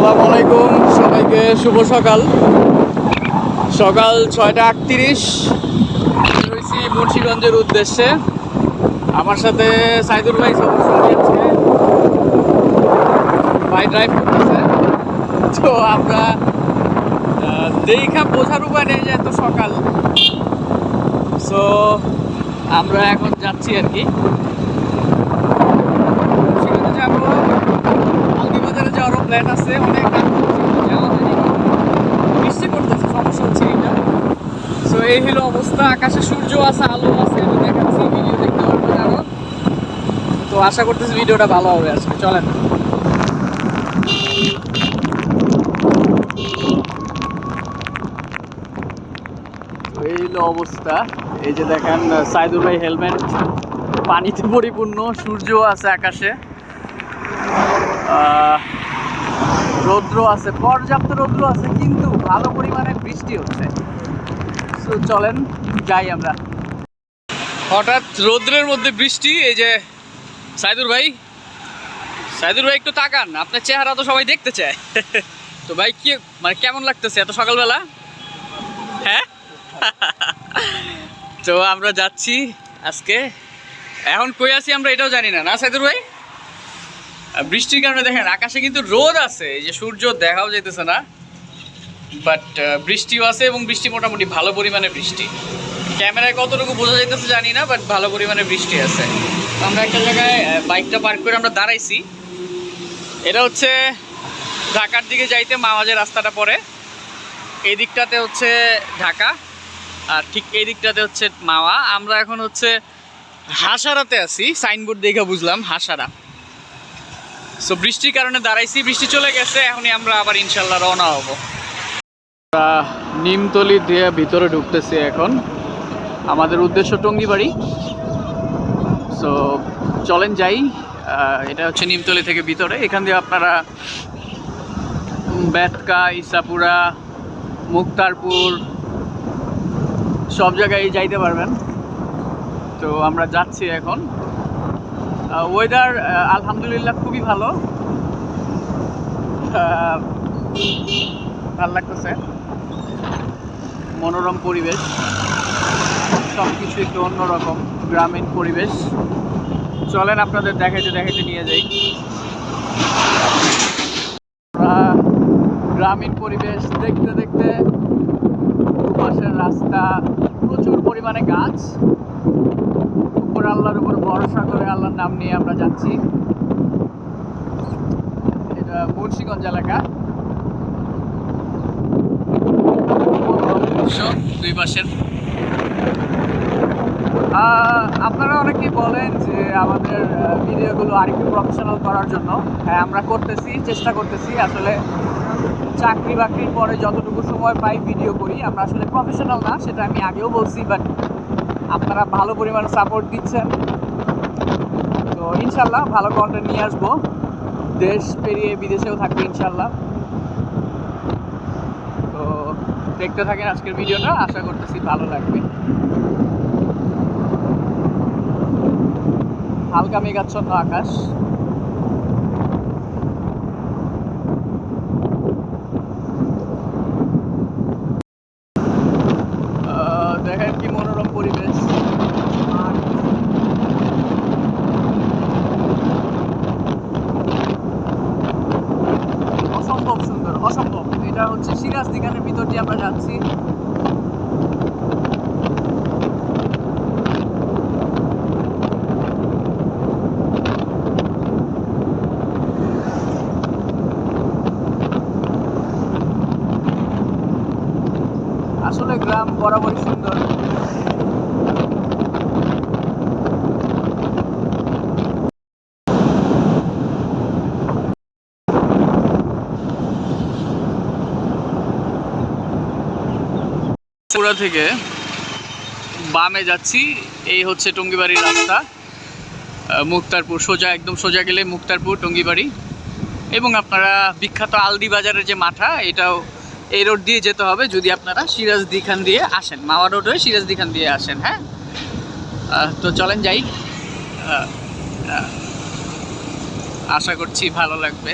আসসালামু আলাইকুম, সবাইকে শুভ সকাল। সকাল ছয়টা আটত্রিশ। রয়েছি মুন্সিগঞ্জের উদ্দেশ্যে। আমার সাথে সাইদুর ভাই আছে। ভাই ড্রাইভ করতেছে। তো আমরা দেখা বোঝার উপায় নেই যে এত সকাল। সো আমরা এখন যাচ্ছি আর কি মুন্সিগঞ্জে যাব আলদিবাজারে যাওয়ারও প্ল্যান আছে, অনেক। বৃষ্টি পড়তেছে, সমস্যা হচ্ছে এইটা। সো এই হলো অবস্থা। আকাশে সূর্য আছে, আলো আছে আমি দেখাচ্ছি ভিডিও দেখতে পারবেন আরও। তো আশা করতেছি ভিডিওটা ভালো হবে আজকে। চলেন। অবস্থা। এই যে দেখেন সাইদুর ভাই হেলমেট পানিতে পরিপূর্ণ, সূর্য আছে আকাশে। রৌদ্র আছে, পর্যাপ্ত রৌদ্র আছে, কিন্তু ভালো পরিমাণে বৃষ্টি হচ্ছে। তো চলেন যাই আমরা। হঠাৎ রৌদ্রের মধ্যে বৃষ্টি, এই যে সাইদুর ভাই। সাইদুর ভাই একটু তাকান, আপনার চেহারা তো সবাই দেখতে চায়। তো ভাই, কি মানে কেমন লাগতেছে এত সকালবেলা? হ্যাঁ? তো আমরা যাচ্ছি আজকে। এখন কই আছি আমরা এটাও জানি না না সাইদুর ভাই? বৃষ্টির কারণে দেখেন আকাশে কিন্তু রোদ আছে যে সূর্য দেখাও যেতেছে না বাট বৃষ্টিও আছে এবং বৃষ্টি মোটামুটি ভালো পরিমাণে বৃষ্টি। ক্যামেরায় কতটুকু বোঝা যাইতেছে জানি না বাট ভালো পরিমাণে বৃষ্টি আছে। আমরা একটা জায়গায় বাইকটা পার্ক করে আমরা দাঁড়াইছি। এটা হচ্ছে ঢাকার দিকে যাইতে মামাজের রাস্তাটা পড়ে। এই দিকটাতে হচ্ছে ঢাকা, আর ঠিক এই দিকটাতে হচ্ছে মাওয়া আমরা এখন হচ্ছে হাসারাতে আছি, সাইনবোর্ড দেখে বুঝলাম, হাসারা। সো বৃষ্টির কারণে দাঁড়াইছি, বৃষ্টি চলে গেছে, এখনই আমরা আবার ইনশাল্লাহ রওনা হব। নিমতলি দিয়ে ভিতরে ঢুকতেছি এখন। আমাদের উদ্দেশ্য টঙ্গিবাড়ি সো চলেন যাই এটা হচ্ছে নিমতলি থেকে ভিতরে। এখান দিয়ে আপনারা বেতকা, ইসাপুরা, মুক্তারপুর, সব জায়গায় যাইতে পারবেন। তো, আমরা যাচ্ছি এখন। ওয়েদার আলহামদুলিল্লাহ খুবই ভালো। ভালো লাগতেছে। মনোরম পরিবেশ। সব কিছু একটু অন্যরকম, গ্রামীণ পরিবেশ। চলেন আপনাদের দেখাইতে দেখাইতে নিয়ে যাই। গ্রামীণ পরিবেশ দেখতে দেখতে দুপাশের রাস্তা, প্রচুর পরিমাণে গাছ। আল্লাহর উপর ভরসা করে আল্লাহর নাম নিয়ে আমরা যাচ্ছি। এটা মুন্সিগঞ্জ এলাকা। দুই পাশের। আপনারা অনেকেই বলেন যে আমাদের ভিডিওগুলো আরেকটু প্রফেশনাল করার জন্য। হ্যাঁ আমরা করতেছি, চেষ্টা করতেছি। আসলে চাকরি বাকরির পরে যতটুকু সময় পাই ভিডিও করি, আমরা আসলে প্রফেশনাল না, সেটা আমি আগেও বলছি বাট আপনারা ভালো পরিমাণে সাপোর্ট দিচ্ছেন। তো ইনশাল্লাহ ভালো কন্টেন্ট নিয়ে আসব। দেশ পেরিয়ে বিদেশেও থাকবে ইনশাল্লাহ। তো দেখতে থাকেন আজকের ভিডিওটা, আশা করতেছি ভালো লাগবে। হালকা মেঘাচ্ছন্ন আকাশ আহ, দেখেন কি মনোরম পরিবেশ মাঠ। অসম্ভব সুন্দর অসম্ভব এটা হচ্ছে সিরাজ দিঘানের ভিতর দিয়ে আমরা যাচ্ছি আসলে গ্রাম বরাবরই সুন্দর পুরা থেকে বামে যাচ্ছি। এই হচ্ছে টঙ্গিবাড়ির রাস্তা। মুক্তারপুর, সোজা, একদম সোজা গেলে মুক্তারপুর, টঙ্গিবাড়ি। এবং আপনারা বিখ্যাত আলদি বাজারের যে মাঠা, এটাও এই রোড দিয়ে যেতে হবে যদি আপনারা সিরাজ দিখান দিয়ে আসেন। মাওয়া রোড হয়ে সিরাজ দিখান দিয়ে আসেন হ্যাঁ? তো চলেন যাই। আশা করছি ভালো লাগবে।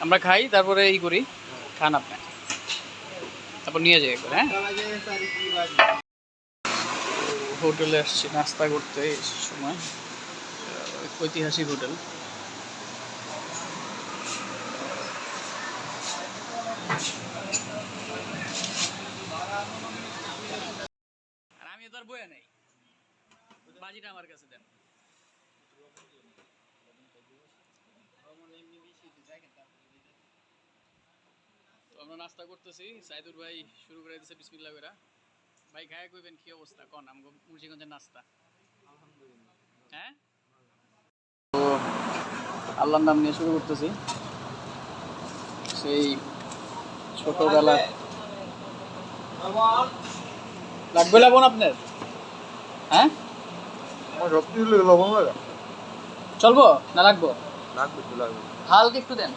আমরা খাই, তারপরে ই করি, খান আপনি। তারপর নিয়ে যাই একবার হ্যাঁ? হোটেলে আসছি, নাস্তা করতে সময়। ঐতিহাসিক হোটেল। তো আমরা নাস্তা করতেছি। সাইদুর ভাই শুরু করে কইরা। ভাই খায়া কইবেন কি অবস্থা? কোন আমগো মুন্সিগঞ্জের নাস্তা। হ্যাঁ? তো আল্লাহর নাম নিয়ে শুরু করতেছি। সেই ছোটবেলা লাগবে লবণ আপনার? হ্যাঁ? চলবো না লাগবো? লাগবে তো লাগবে। হালকা একটু দেন।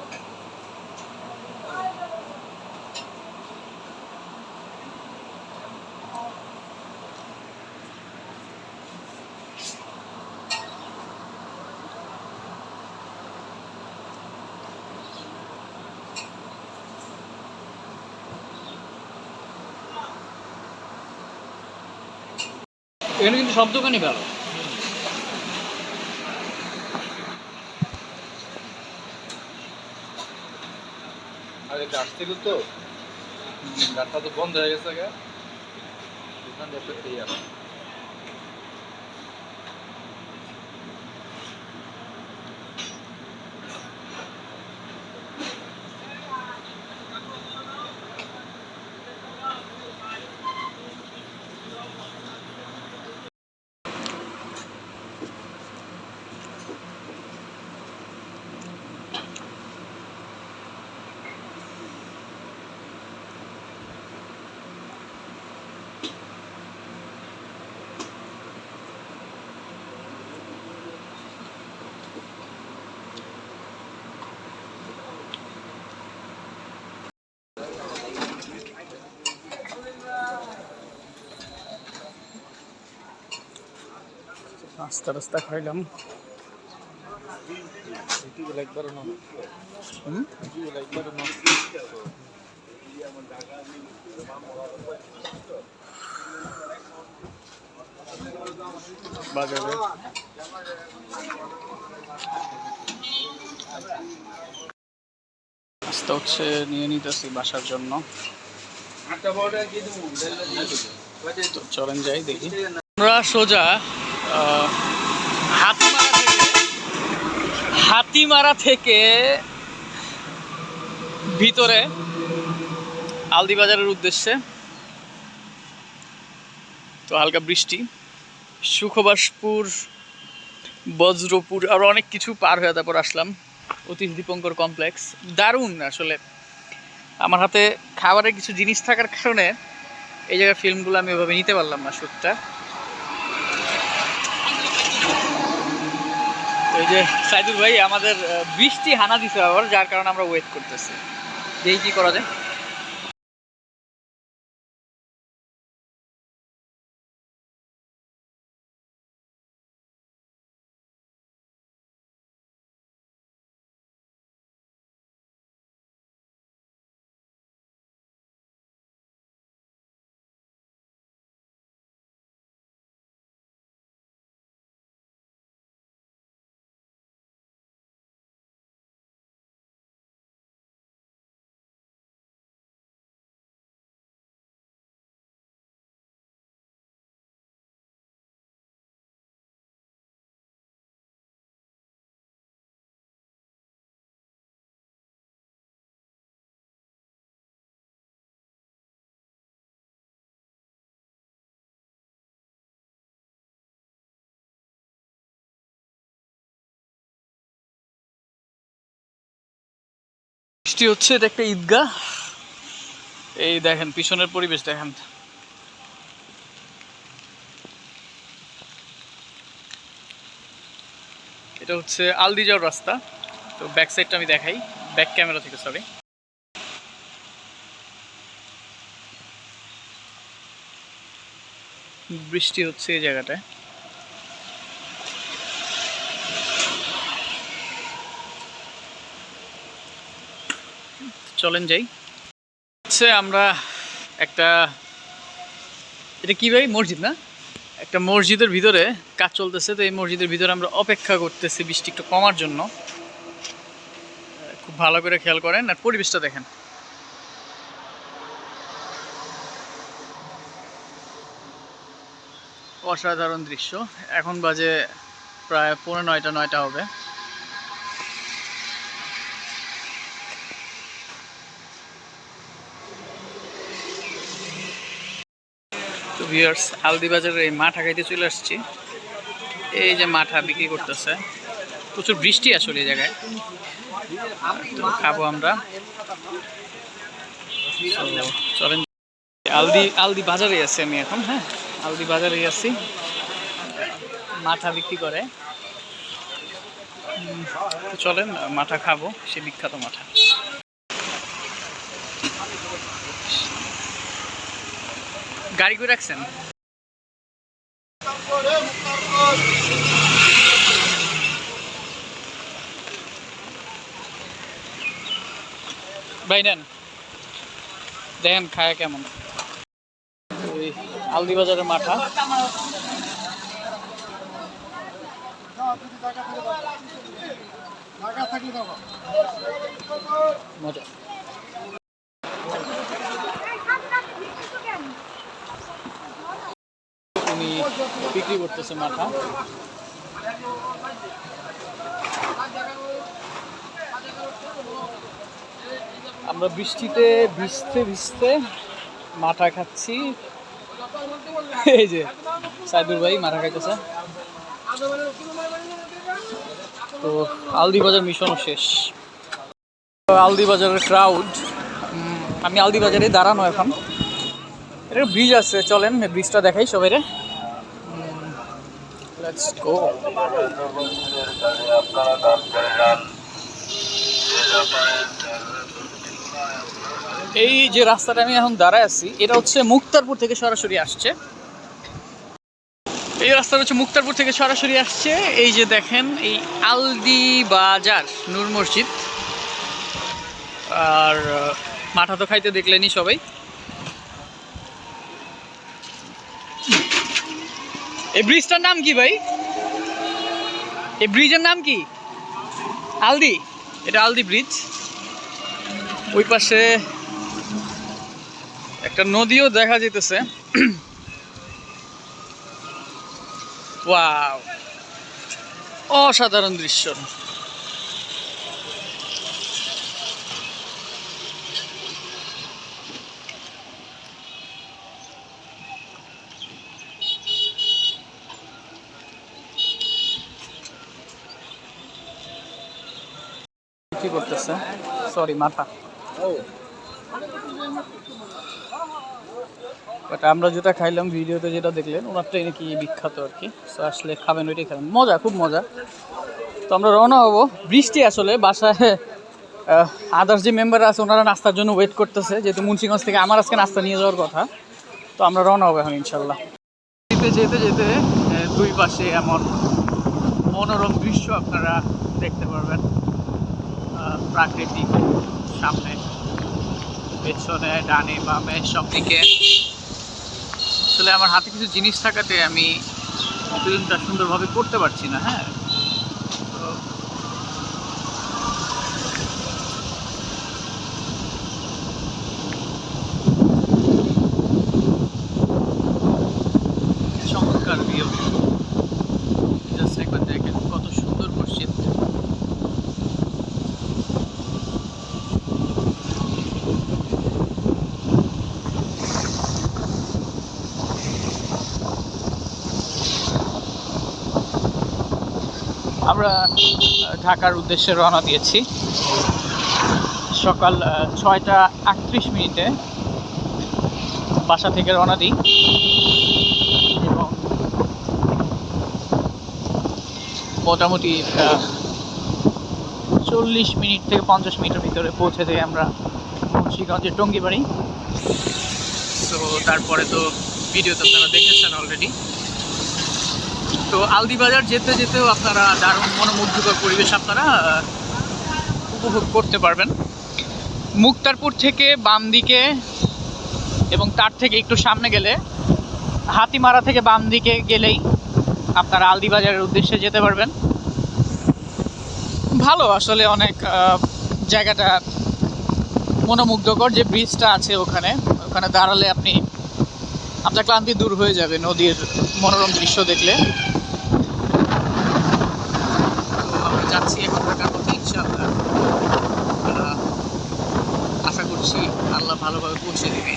এখানে কিন্তু সব দোকানই ভালো। এটা আসছিল তো। গাড়টা তো বন্ধ হয়ে গেছে গা। দোকান একটা খেয়ে নাস্তা টাস্তা খাইলাম। নাস্তা হচ্ছে নিয়ে নিতেছি বাসার জন্য। চলেন যাই দেখি। আমরা সোজা হাতিমারা থেকে হাতিমারা থেকে ভিতরে আলদি বাজারের উদ্দেশ্যে তো হালকা বৃষ্টি, সুখবাসপুর, বজ্রপুর আর অনেক কিছু পার হয়ে তারপর আসলাম, অতীশ দীপঙ্কর কমপ্লেক্স দারুণ আসলে। আমার হাতে খাবারের কিছু জিনিস থাকার কারণে এই জায়গার ফিল্মগুলো আমি ওইভাবে নিতে পারলাম না শ্যুটটা এই যে সাইদুল ভাই, আমাদের বৃষ্টি হানা দিছে আবার, যার কারণে আমরা ওয়েট করতেছি। দেখি কি করা যায়। বৃষ্টি হচ্ছে, এটা একটা ঈদগাহ। এই দেখেন, পিছনের পরিবেশ দেখেন। এটা হচ্ছে আলদি যাওয়ার রাস্তা। তো ব্যাক সাইডটা আমি দেখাই। ব্যাক ক্যামেরা থেকে সরি বৃষ্টি হচ্ছে এই জায়গাটায়। চলেন যাই। হচ্ছে আমরা একটা, এটা কি ভাই? মসজিদ না? একটা মসজিদের ভিতরে কাজ চলতেছে, তো এই মসজিদের ভিতরে আমরা অপেক্ষা করতেছি বৃষ্টি একটু কমার জন্য। খুব ভালো করে খেয়াল করেন আর পরিবেশটা দেখেন। অসাধারণ দৃশ্য। এখন বাজে প্রায় পৌনে নয়টা নয়টা হবে। ভিউয়ার্স আলদি বাজারের এই মাঠা খাইতে চলে আসছি। এই যে মাঠা বিক্রি করতেছে। প্রচুর বৃষ্টি আসলে এই জায়গায়। তো খাব আমরা। চলেন। আলদি আলদি বাজারে আছি আমি এখন হ্যাঁ? আলদি বাজারে আছি। মাঠা বিক্রি করে। চলেন, মাঠা খাব, সে বিখ্যাত মাঠা। গাড়ি করে রাখছেন? ভাই নেন। দেখেন খায় কেমন। আলদি বাজারের মাঠা। মজা। বিক্রি করতেছে মাথা। আমরা বৃষ্টিতে ভিজতে ভিজতে মাথা খাচ্ছি। এই যে সাইদুর ভাই মাথা খাইতেছে। তো আলদি বাজার মিশনও শেষ। আলদি বাজারের ক্রাউড আমি আলদি বাজারে দাঁড়ানো এখন। এটা ব্রিজ আছে, চলেন ব্রিজটা দেখাই সবাই লেটস গো এই যে রাস্তাটা আমি এখন দাঁড়ায় আছি, এটা হচ্ছে মুক্তারপুর থেকে সরাসরি আসছে। এই রাস্তাটা হচ্ছে মুক্তারপুর থেকে সরাসরি আসছে। এই যে দেখেন, এই আলদি বাজার, নূর মসজিদ। আর মাঠা তো খাইতে দেখলেনি সবাই। এই ব্রিজটার নাম কি ভাই? এই ব্রিজের নাম কি? আলদি? এটা আলদি ব্রিজ। ওই পাশে একটা নদীও দেখা যেতেছে অসাধারণ দৃশ্য। করতেছে সরি মাথা। বাট আমরা যেটা খাইলাম, ভিডিওতে যেটা দেখলেন ওনারটাই নাকি বিখ্যাত আর কি। So, আসলে খাবেন, ওইটাই খাবেন। মজা, খুব মজা। তো আমরা রওনা হব। বৃষ্টি আসলে, বাসায় আদার্স যে মেম্বার আছে, ওনারা নাস্তার জন্য ওয়েট করতেছে। যেহেতু মুন্সিগঞ্জ থেকে আমার আজকে নাস্তা নিয়ে যাওয়ার কথা। তো আমরা রওনা হব এখন ইনশাল্লাহ যেতে যেতে যেতে দুই পাশে এমন মনোরম দৃশ্য আপনারা দেখতে পারবেন। প্রাকৃতিক সামনে। পেছনে, ডানে, বামে সব দিকে আসলে আমার হাতে কিছু জিনিস থাকাতে আমি ফিল্মটা সুন্দরভাবে করতে পারছি না হ্যাঁ? তো আমরা ঢাকার উদ্দেশ্যে রওনা দিয়েছি। সকাল ছয়টা আটত্রিশ মিনিটে বাসা থেকে রওনা দিই। এবং মোটামুটি চল্লিশ মিনিট থেকে পঞ্চাশ মিনিটের ভিতরে পৌঁছে যাই আমরা মুন্সিগঞ্জের টঙ্গিবাড়ি। তো তারপরে তো ভিডিও তো আপনারা দেখেছেন অলরেডি তো আলদি বাজার যেতে যেতেও আপনারা দারুণ মনোমুগ্ধকর পরিবেশ আপনারা উপভোগ করতে পারবেন। মুক্তারপুর থেকে বাম দিকে এবং তার থেকে একটু সামনে গেলে হাতিমারা থেকে বাম দিকে গেলেই আপনারা আলদিবাজারের উদ্দেশ্যে যেতে পারবেন। ভালো আসলে অনেক জায়গাটা মনোমুগ্ধকর যে ব্রিজটা আছে ওখানে। ওখানে দাঁড়ালে আপনি, আপনার ক্লান্তি দূর হয়ে যাবে নদীর মনোরম দৃশ্য দেখলে তো আমরা যাচ্ছি এখন ঢাকার পথে ইনশাআল্লাহ আহ, আশা করছি আল্লাহ ভালোভাবে পৌঁছে দেবে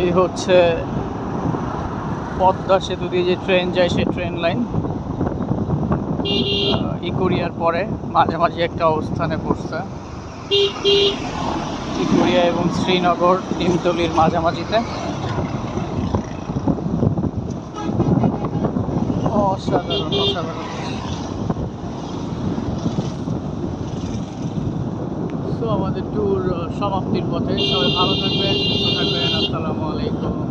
এই হচ্ছে পদ্মা সেতু দিয়ে যে ট্রেন যায়, সেই ট্রেন লাইন। ইকুরিয়ার পরে মাঝামাঝি একটা অবস্থানে পড়ছে। ইকুরিয়া এবং শ্রীনগর নিমতলির মাঝামাঝিতে। অসাধারণ অসাধারণ। আমাদের ট্যুর সমাপ্তির পথে। সবাই ভালো থাকবেন সুস্থ থাকবেন। আসসালামু আলাইকুম।